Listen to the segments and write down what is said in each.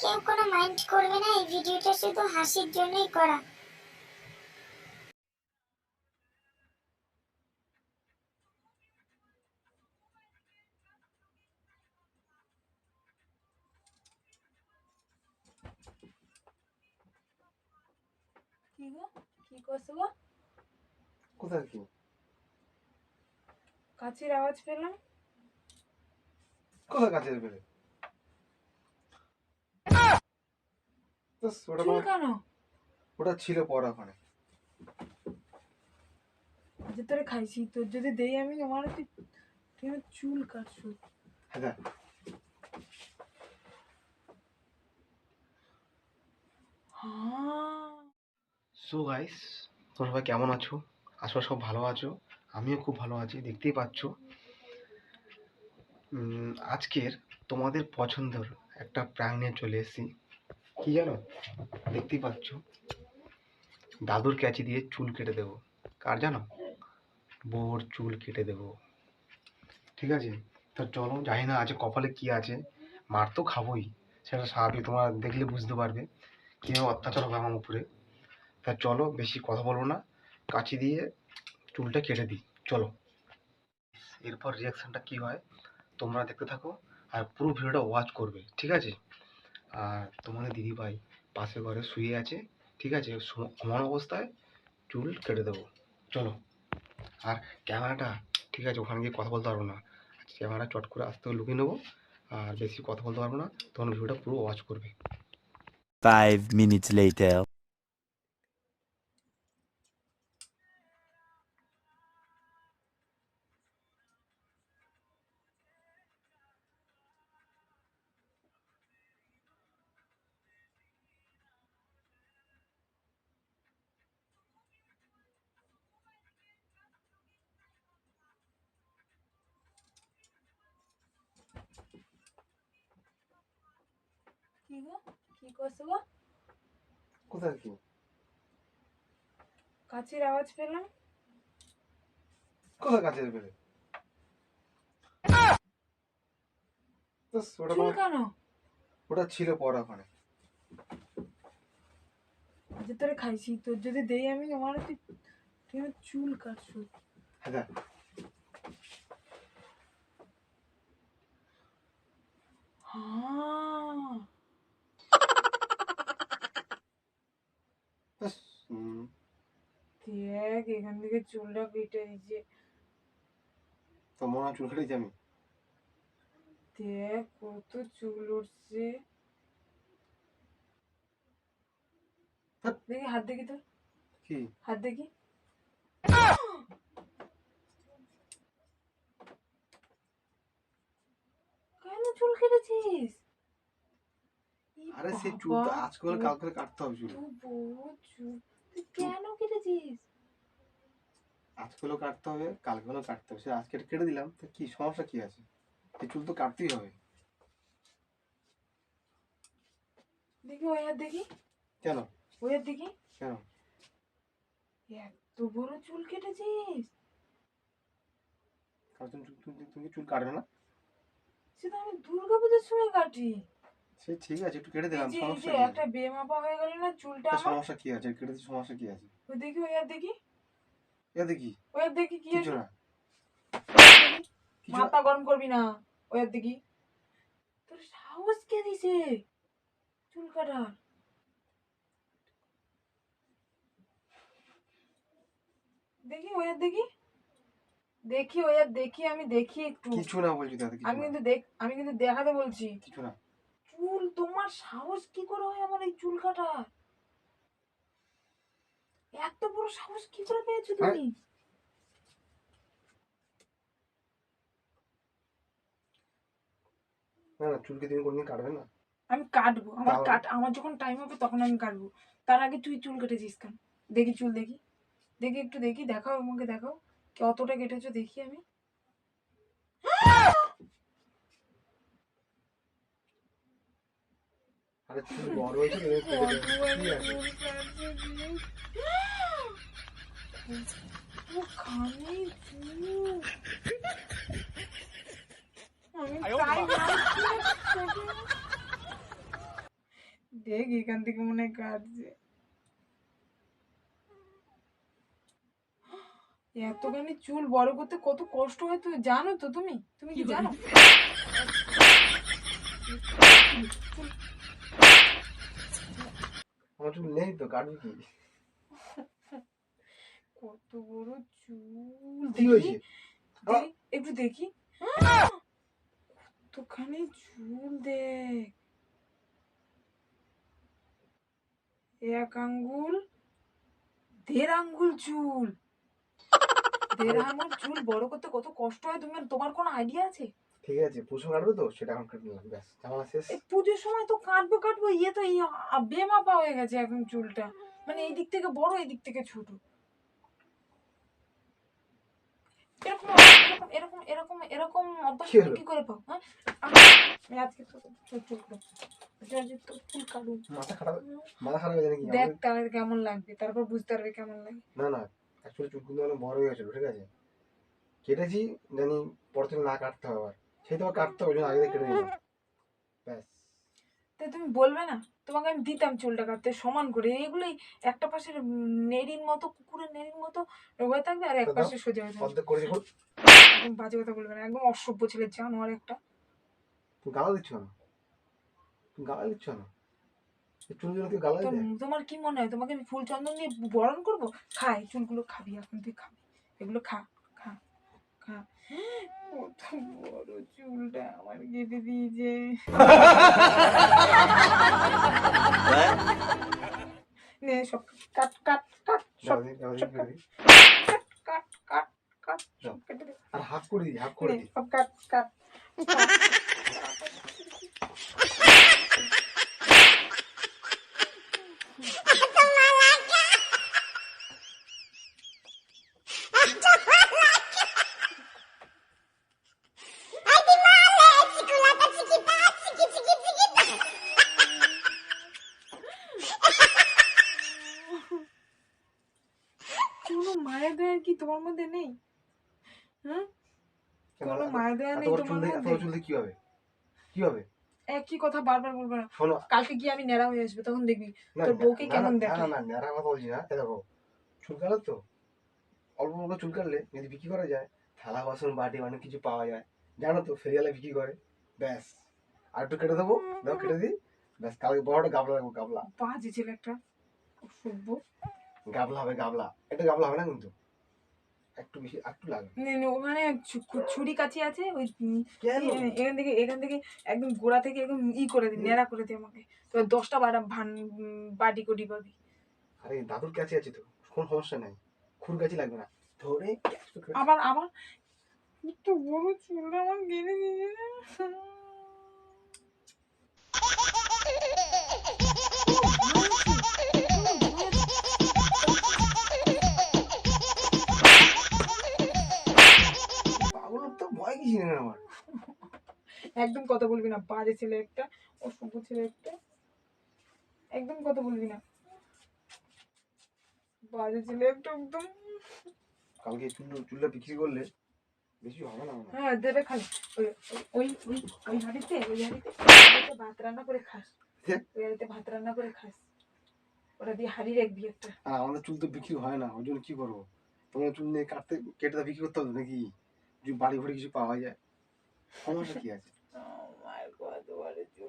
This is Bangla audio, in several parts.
কেউ কোনো মাইন্ড করবে না এই ভিডিওটা শুধু হাসির জন্যই করা। কি গো? কি করছ গো? কোথায় কি কাছের আওয়াজ পেলাম। কোথায় কাছে পেলে? ওটা ছিল পড়া ওখানে। যে তোরে খাইছি তোর যদি দেই আমি আমার তুই চুল কাটছো হ্যাঁ হ্যাঁ। সো গাইস তোমরা সবাই কেমন আছো? আসলে সব ভালো আছো। আমিও খুব ভালো আছি দেখতেই পাচ্ছ। উম, আজকের তোমাদের পছন্দের একটা প্রাং নিয়ে চলে এসেছি। কি জানো? দেখতেই পাচ্ছ। দাদুর ক্যাচি দিয়ে চুল কেটে দেবো। কার জানো? বোর চুল কেটে দেবো। ঠিক আছে? তো চলো, জানি না আছে কপালে কি আছে। মার তো খাবোই। সেটা স্বাভাবিক, তোমরা দেখলে বুঝতে পারবে। কীভাবে অত্যাচার হবে আমার উপরে। তা চলো, বেশি কথা বলব না। কাঁচি দিয়ে চুলটা কেটে দিই। চলো। এরপর রিয়াকশানটা কি হয়, তোমরা দেখতে থাকো। আর পুরো ভিডিওটা ওয়াচ করবে। ঠিক আছে? আর তোমাদের দিদিভাই পাশে ঘরে শুয়ে আছে, ঠিক আছে? ঘুমানো অবস্থায় চুল কেটে দেবো। চলো। আর ক্যামেরাটা, ঠিক আছে, ওখানে গিয়ে কথা বলতে পারব না। ক্যামেরা চট করে আস্তে লুকিয়ে নেব, আর বেশি কথা বলতে পারব না, তখন ভিডিওটা পুরো ওয়াচ করবে। Five minutes later. কি গো কি করছ গো কোথায় কি কাছের আওয়াজ পেলাম। কোথায় কাছে পেলে? ওটা চুল আমার- কেন? ওটা ছিল পড়া ওখানে। যে তোরে খাইছি। তোর যদি দেই আমি আমার তুই তুই চুল কাটছো। হ্যাঁ হ্যাঁ ব্যাস, হুম, দেখ এখান থেকে চুলটা কেটে দিচ্ছে তো মনে হয় চুল কেটেছি আমি দেখ কত চুল উঠছে। দেখি হাত দেখি তোর কি? হাত দেখি। কেন চুল কেটেছিস? আরে সেই চুল তো আজকাল কাল করে কাটতে হবে চুল কেন কেটেছিস? আজকালও কাটতে হবে কালকেও কাটতে হবে। সে আজকে কেটে দিলাম তো কি সমস্যা কি আছে? এই চুল তো কাটতেই হবে। দেখি ওই হাত দেখি। কেন? ওই হাত দেখি। কেন? এত বড় চুল কেটেছিস। তুমি চুল- তুমি তুমি চুল কাটবে না। সেটা আমি দুর্গা পুজোর সময় কাটি। সে ঠিক আছে একটু কেটে দিলাম সমস্যা একটা বেমাপা হয়ে গেল না চুলটা সমস্যা কি আছে? কেটে সমস্যা কি আছে? ওই দেখি ওই হাত দেখি। এ দেখি ওই দেখি কি কিছু না। মাথা গরম করবি না ওই দেখি তোর সাহস কে দিছে? চুল কাটার। দেখি ওই দেখি দেখি ওই দেখি আমি দেখি একটু। কিছু না বলছি দাদা আমি কিন্তু দেখ আমি কিন্তু দেখাতে বলছি। কিছু না। চুল তোমার সাহস কি করে হয় আমার এই চুল কাটার? এত বড় সাহস কি করে পেয়েছ তুমি? না না চুলকে তুমি কোনদিন কাটবে না। আমি কাটবো। আমার কাট আমার যখন টাইম হবে তখন আমি কাটবো। তার আগে তুই চুল কেটেছিস কেন? দেখি চুল দেখি। দেখি একটু দেখি। দেখাও আমাকে দেখাও। কতটা কেটেছো দেখি আমি। ভাবছি, দেখ এখান থেকে মনে হয় কাটছে এতখানি চুল বড় করতে কত কষ্ট হয় তুই জানো তো তুমি তুমি কি জানো আমার চুল নেই তো কাটবি কি? কত বড় চুল। কি হয়েছে? একটু দেখি। কতখানি চুল দেখ। এক আঙ্গুল দেড় আঙ্গুল চুল। দেড় আঙ্গুল চুল বড় করতে কত কষ্ট হয় তুমি তোমার কোনো আইডিয়া আছে? ঠিক আছে পুষো কাটবে তো সেটা এখন কেটে নিলাম ব্যাস ঝামেলা শেষ। পুজোর সময় তো কাটবো কাটবো ইয়ে তো ইয়ে বেমাপা হয়ে গেছে এখন চুলটা। মানে এই দিক থেকে বড় এই দিক থেকে ছোট। এরকম এরকম এরকম অভ্যাস কি করে পাও হ্যাঁ? আমি- আজকে তো চুল চুল কাটবো। মাথা খারাপ মাথা খারাপ হয়ে দেখ তাহলে কেমন লাগবে তারপর বুঝতে পারবে কেমন লাগে। না না অ্যাকচুয়ালি চুল কিন্তু অনেক বড় হয়ে গেছিল ঠিক আছে? কেটেছি জানি পরে থেকে না কাটতে হবে আবার। তো আবার কাটতে হবে আগে থেকে কেটে নিলাম। ব্যাস। তাই তুমি বলবে না? তোমাকে আমি দিতাম চুলটা কাটতে সমান করে। এগুলোই একটা পাশের নেড়ির মতো কুকুরের নেড়ির মতো হয়ে থাকবে আর এক পাশে সোজা হয়ে থাকবে। বাজে কথা বলবে না একদম অসভ্য ছেলে জানোয়ার একটা। তুমি গালা দিচ্ছ না তুমি গালা দিচ্ছ না গালা তোমার কি মনে হয়? তোমাকে আমি ফুল চন্দন দিয়ে বরণ করব? খাই চুলগুলো খাবি এখন তুই খাবি। এগুলো খা। খা কত বড় চুলটা আমার কেটে দিয়েছে। নে সব কাট কাট কাট সব। কাট কাট কাট কেটে দে আর হাফ করে দিই হাফ করে। দিই সব কাট কাট কোনো মায়া দয়া কি তোমার মধ্যে নেই? হুম কোনো? মায়া দয়া নেই তোমার মধ্যে? বড় কি হবে? কি হবে? একই কথা বারবার বলবে না। শোনো। কালকে গিয়ে আমি নেড়া হয়ে আসবে তখন দেখবি তোর বউকে কেমন না, দেখে? না না ন্যাড়া কথা বলছি না দেখো চুল তো। অল্প অল্প চুল কাটলে যদি বিক্রি করা যায় থালা বাসন বাটি অনেক কিছু পাওয়া যায়। জানো তো ফেরিয়ালে বিক্রি করে। ব্যাস। আর একটু কেটে দেবো দাও কেটে দিই। ব্যাস কালকে বড়টা গাবলা রাখব গাবলা। বাজে ছেলে একটা গাবলা হবে গাবলা। এটা গাবলা হবে না কিন্তু? একটু বেশি একটু লাগবে। ওখানে ছুরি কাছি আছে ওই এখান থেকে এখান থেকে একদম গোড়া থেকে একদম ই করে দি নেড়া করে দি আমাকে। তো দশটা বাটা ভান বাটি কোটি পাবি আরে দাদুর কাছে আছে তো কোনো সমস্যা নাই। খুর কাছে লাগবে না। ধরে আবার আবার একটু বড় চুলটা আমার কেটে একদম কথা বলবি না বাজে ছেলে একটা অসভ্য ছেলে একটা। একদম কথা বলবি না। বাজে ছেলে একটা একদম। কালকে চুল চুলটা বিক্রি করলে বেশি হবে না হ্যাঁ? দেবে খালি ওই ওই ওই ওই হাঁড়িতে ওই হাঁড়িতে ভাত রান্না করে খাস। হ্যাঁ? ওই হাঁড়িতে ভাত রান্না করে খাস। ওটা দিয়ে হাঁড়ি রাখবি একটা। আর আমাদের চুল তো বিক্রি হয় না ওই জন্য কি করব? তোমার চুল নিয়ে কাটতে কেটে বিক্রি করতে হবে নাকি? যদি বাড়ি ঘরে কিছু পাওয়া যায়। সমস্যা কি আছে আমার কত বড় চুল শোনো, একটু কেটে, একটু কেটে দিই। ও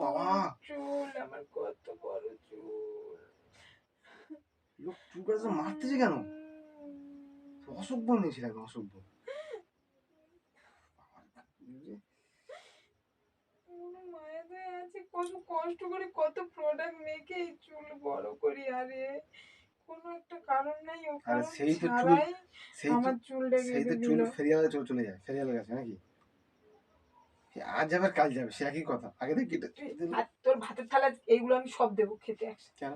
বাবা। চুল আমার কত বড় চুল লোক চুল কাটতে মারতেছে কেন? অসভ্য নিয়েছিল একদম অসভ্য কোনো মায়া দয়া আছে কত কষ্ট করে কত প্রোডাক্ট মেখে এই চুল বড় করি আরে। কোনো একটা কারণ নাই ও আরে কারণ সেই তো চুল সেই আমার চুলটা সেই তো চুল ফেরিয়ালে চলে চলে যায় ফেরিয়ালের কাছে নাকি? আজ যাবে কাল যাবে সে একই কথা আগে থেকে কেটে তোর ভাতের থালা এইগুলো আমি সব দেবো খেতে একসাথে। কেন?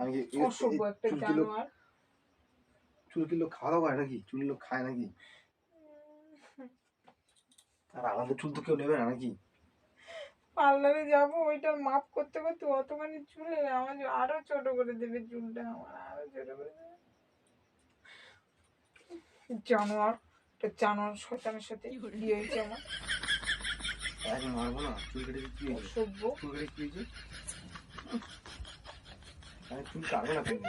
আমি কি অসভ্য একটা চুল কি জানোয়ার। চুল কি লোক খাওয়া দাওয়া করে নাকি? চুল লোক খায় নাকি আর আমাদের চুল তো কেউ নেবে না নাকি? পার্লারে যাব ওইটার মাপ করতে করতে অতখানি চুলে আমার আরও ছোট করে দেবে চুলটা আমার আরও ছোট করে দেবে। জানোয়ার একটা জানোয়ার শয়তানের সাথে বিয়ে হয়েছে আমার। এক মারবো না চুল কেটে কি হয়েছে? অসভ্য। চুল কেটে কি হয়েছে? আমি চুল কাটবো না কিন্তু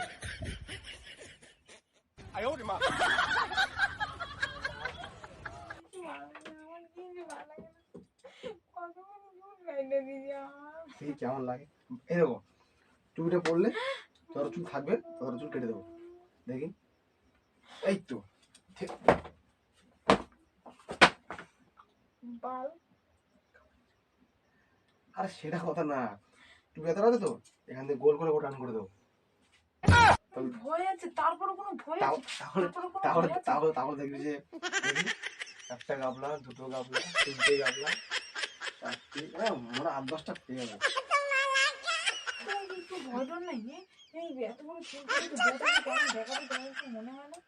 আমার কিন্তু ভালো লাগে না কত বড় সেই কেমন লাগে? এই দেখো চুলটা পড়লে তোর চুল থাকবে তোর চুল কেটে দেবো। দেখি। এই তো ঠিক আরে সেটা কথা না। চুল এত আছে তো এখান থেকে গোল করে টান করে দেবো। ভয় আছে তারপরে কোনো ভয় তাহলে তাহলে তাহলে দেখবি যে একটা গাবলা দুটো গাবলা তিনটে গাবলা মনে আট দশটা পেয়ে যাবে কেমন মনে মনে?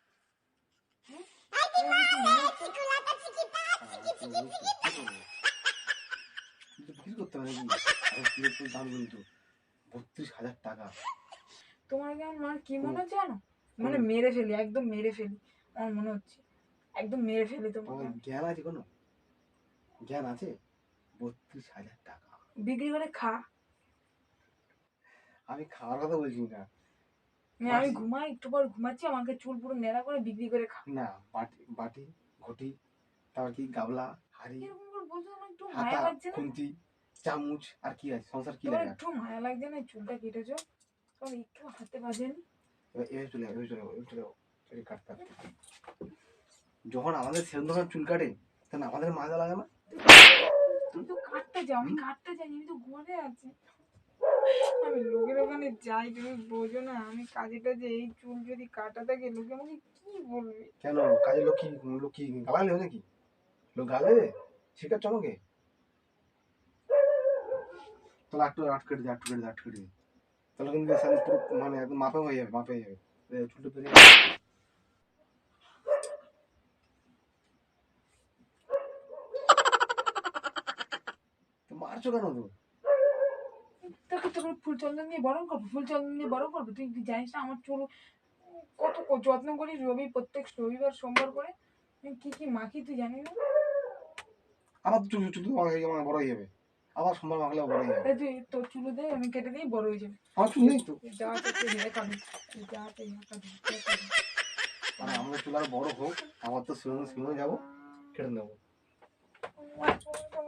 বিক্রি করতে দাম কিন্তু বত্রিশ হাজার টাকা তোমার কি আমার কি মনে হচ্ছে জানো? মানে মেরে ফেলি একদম মেরে ফেলি আমার মনে হচ্ছে। একদম মেরে ফেলি তোমার জ্ঞান আছে কোনো? জ্ঞান আছে? বত্রিশ হাজার টাকা। বিক্রি করে খা। আমি খাওয়ার কথা বলছি না। আমি ঘুমাই একটু পর ঘুমাচ্ছি আমাকে চুল পুরো নেড়া করে বিক্রি করে খা। না বাটি বাটি ঘটি তারপর কি গাবলা হাড়ি হাতা খুন্তি চামচ আর কি আছে? সংসার কি লাগে? একটু মায়া লাগছে না? চুলটা কেটেছো? তোমার একটু হাতে বাজেনি এবার চলে যাবে চলে যাবে চলে যাব চুল কাটতে। যখন আমাদের সেরকম ধরনের চুল কাটে তখন আমাদের মাজা লাগে না? তুমি তো কাটতে যাও, আমি কাটতে যাই আমি তো ঘরে আছি। আমি লোকের ওখানে যাই, তুমি বোঝো না, আমি কাজে টাজে এই চুল যদি কাটা থাকে, লোকে আমাকে কি বলবে? কেন? কাজে লোক কি লোক কি গালা নেবে নাকি? লোক গালা দেবে? শেখাচ্ছ আমাকে? তাহলে আটটু আট কেটে দে আটটু কেটে দে আটটু দে। তাহলে কিন্তু মানে একদম মাপে হয়ে যাবে, মাপে হয়ে যাবে। চুলটা বেরিয়ে যাবে। কেন তো তোকে তোকে ফুল চন্দন দিয়ে বরণ করব ফুল চন্দন দিয়ে বরণ করব? তুই জানিস না আমার চুল কত যত্ন করি রবি প্রত্যেক রবিবার সোমবার করে? কি কি মাখি তুই জানিস না। আমার চুল চুল তো আমার আমার বড় হয়ে যাবে। আবার সোমবার মাখলে বড় হয়ে যাবে। তুই তোর চুল দে আমি কেটে দিই বড় হয়ে যাবে। আমার চুল নেই তো। যা তুই যা তুই মানে আমার চুল আর বড় হোক আমার তো সিলনে সিলনে যাব কেটে নেব তা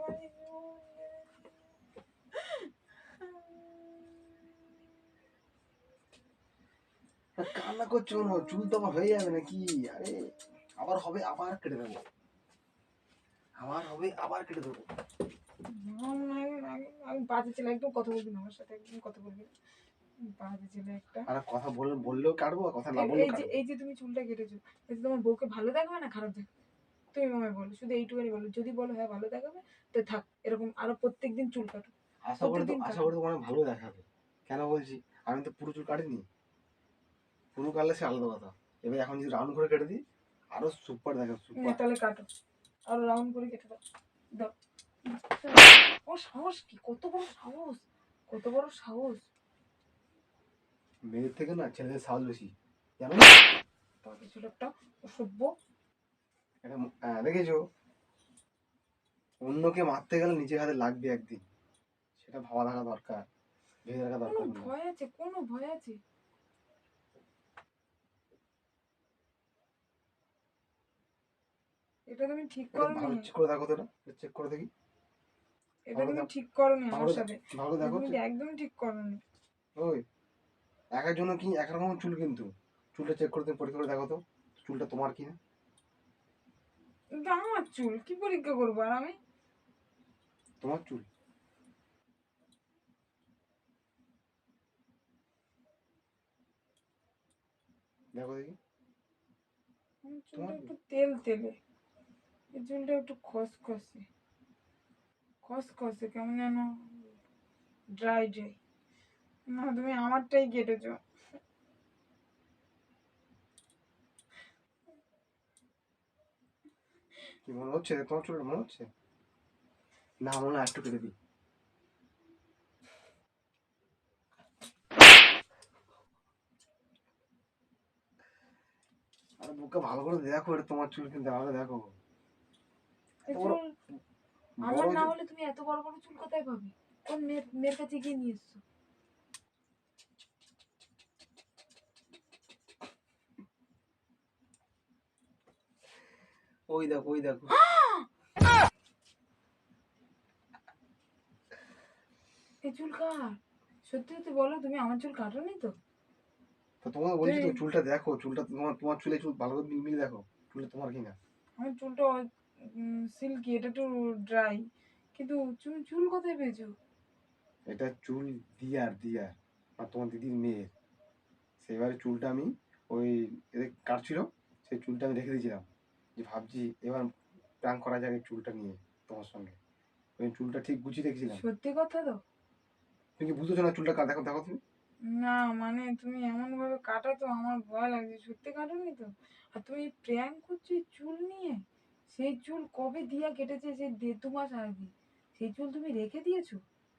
কান্না করছ কেন? চুল তো আমার হয়ে যাবে নাকি? আরে আবার হবে আবার কেটে দেবো। আবার হবে আবার কেটে দেবো। আমি বাজে ছেলে একদম কথা বলবি না আমার সাথে একদম কথা বলবি। বাজে ছেলে একটা। আর কথা বল বললেও কাটবো কথা না এই- বললেও যে কাটবো। এই যে তুমি চুলটা কেটেছো এতে তোমার বউকে ভালো দেখাবে না খারাপ দেখাবে? তুমি আমায় বলো শুধু এইটুকুনি বলো যদি বলো হ্যাঁ ভালো দেখাবে তো থাক এরকম আরও প্রত্যেকদিন চুল কাটো আশা করি আশা করি তো ভালো দেখাবে। কেন বলছি? আমি তো পুরো চুল কাটিনি। পুরো কাটলে সে আলাদা কথা। এবার এখন যদি রাউন্ড করে কেটে দিই আরও সুপার দেখা হ্যাঁ, সুপার তাহলে কাটো। আরও রাউন্ড করে কেটে দাও। ও সাহস কি? কত বড় সাহস? কত বড় সাহস? মেয়েদের থেকে না ছেলেদের সাহস বেশি। জানো? তাকে ছিল একটা অসভ্য। এটা আহ, দেখেছ? অন্যকে মারতে গেলে নিজের হাতে লাগবে একদিন। সেটা ভাবা থাকা দরকার ভেবে রাখা দরকার ভয় আছে? কোনো ভয় আছে? এটা তুমি ঠিক করনি ভালো চেক করে দেখো তো এটা। চেক করে দেখি। এটা তুমি। ঠিক করনি আমার সাথে। ভালো দেখো তুমি একদমই ঠিক করনি ওই এক একজনের কি এক রকম চুল কিন্তু। চুলটা চেক করে তুমি পরীক্ষা করে দেখো তো। চুলটা তোমার কি না? আমার চুল কি পরীক্ষা করব আর আমি? তোমার চুল। দেখো দেখি। তোমার তেল তেলে। এই চুলটা একটু খসখসে। খসখসে, কেমন যেন ড্রাই ড্রাই না, তুমি আমারটাই কেটেছ। কি মনে হচ্ছে? তোমার চুলটা মনে হচ্ছে? না, মনে হয় একটু কেটে দিই। বুকে ভালো করে দেখো তোমার চুল কিন্তু আমাকে দেখো। আমার না হলে তুমি এত বড় বড় চুল কোথায় পাবে? কোন মেয়ের কাছে গিয়ে নিয়ে এসছো? ওই দেখো ওই দেখো। এই চুল সত্যি সত্যি বলো তুমি আমার চুল কাটোনি তো? তো তোমাকে বলছি তো চুলটা দেখো চুলটা তোমার তোমার চুলে চুল ভালো করে দেখো চুলে তোমার কি না আমার চুলটা সিল্কি এটা একটু ড্রাই কিন্তু তুমি চুল কোথায় পেয়েছ? এটা চুল দিয়ার দিয়ার। আর তোমার দিদির মেয়ের সেবারে চুলটা আমি ওই এদের কাটছিল সেই চুলটা আমি রেখে দিয়েছিলাম। যে ভাবছি এবার প্ল্যান করা যাবে চুলটা নিয়ে তোমার সঙ্গে। ওই চুলটা ঠিক গুছিয়ে রেখেছিলাম। সত্যি কথা তো? তুমি কি বুঝতেছো না চুলটা দেখো দেখো তুমি? না মানে তুমি এমন ভাবে কাটো তো আমার ভয় লাগছে। সত্যি কাটোনি তো? আর তুমি প্র্যাঙ্ক করছ চুল নিয়ে? সেই চুল কবে দিয়া কেটেছে সেই দেড় দু মাস আগে? সেই চুল তুমি রেখে দিয়েছ?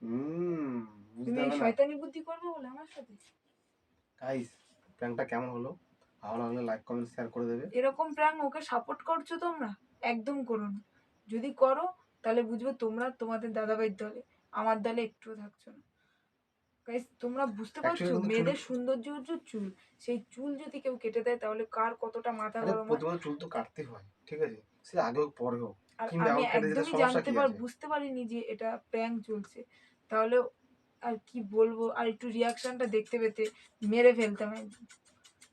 হুম তুমি এই শয়তানি বুদ্ধি করবে বলে আমার সাথে? গাইস প্ল্যানটা কেমন হলো? ভালো লাগলে লাইক কমেন্ট শেয়ার করে দেবে। এরকম প্র্যাঙ্ক ওকে সাপোর্ট করছ তোমরা? একদম করো না। যদি করো তাহলে বুঝবে তোমরা তোমাদের দাদাভাইয়ের দলে। আমার দলে একটুও থাকছো না। গাইস তোমরা বুঝতে পারছ মেয়েদের সৌন্দর্য হচ্ছে চুল। সেই চুল যদি কেউ কেটে দেয় তাহলে কার কতটা মাথা গরম প্রথমে চুল তো কাটতে হয় ঠিক আছে? সে আগে হোক পরে হোক আমি একদমই জানতে পার বুঝতে পারিনি যে এটা প্র্যাঙ্ক চলছে তাহলে আর কি বলব? আর একটু রিয়াকশনটা দেখতে পেতে মেরে ফেলতাম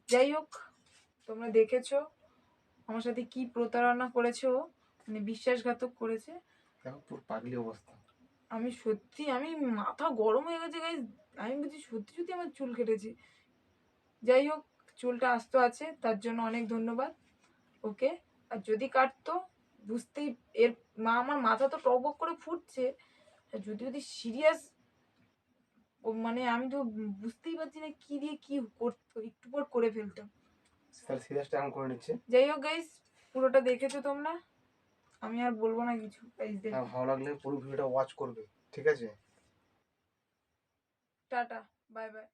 যাই হোক তোমরা দেখেছ আমার সাথে কি প্রতারণা করেছে ও। মানে বিশ্বাসঘাতক করেছে। পাগলি অবস্থা। আমি সত্যি আমি মাথা গরম হয়ে গেছে গাইজ আমি বুঝি সত্যি সত্যি আমার চুল কেটেছে। যাই হোক চুলটা আস্ত আছে তার জন্য অনেক ধন্যবাদ। ওকে আর যদি কাটতো বুঝতেই এর মা আমার মাথা তো টকবক করে ফুটছে। যদি যদি সিরিয়াস মানে আমি তো বুঝতেই পারছি না কি দিয়ে কি করতো একটু পর করে ফেলতাম। তাহলে সিরিয়াসটা এমন করে নিচ্ছে। যাই হোক গাইজ পুরোটা দেখেছ তোমরা? আমি আর বলব না কিছু গাইজ দেখ। ভালো লাগলে পুরো ভিডিওটা ওয়াচ করবে ঠিক আছে? Tata bye bye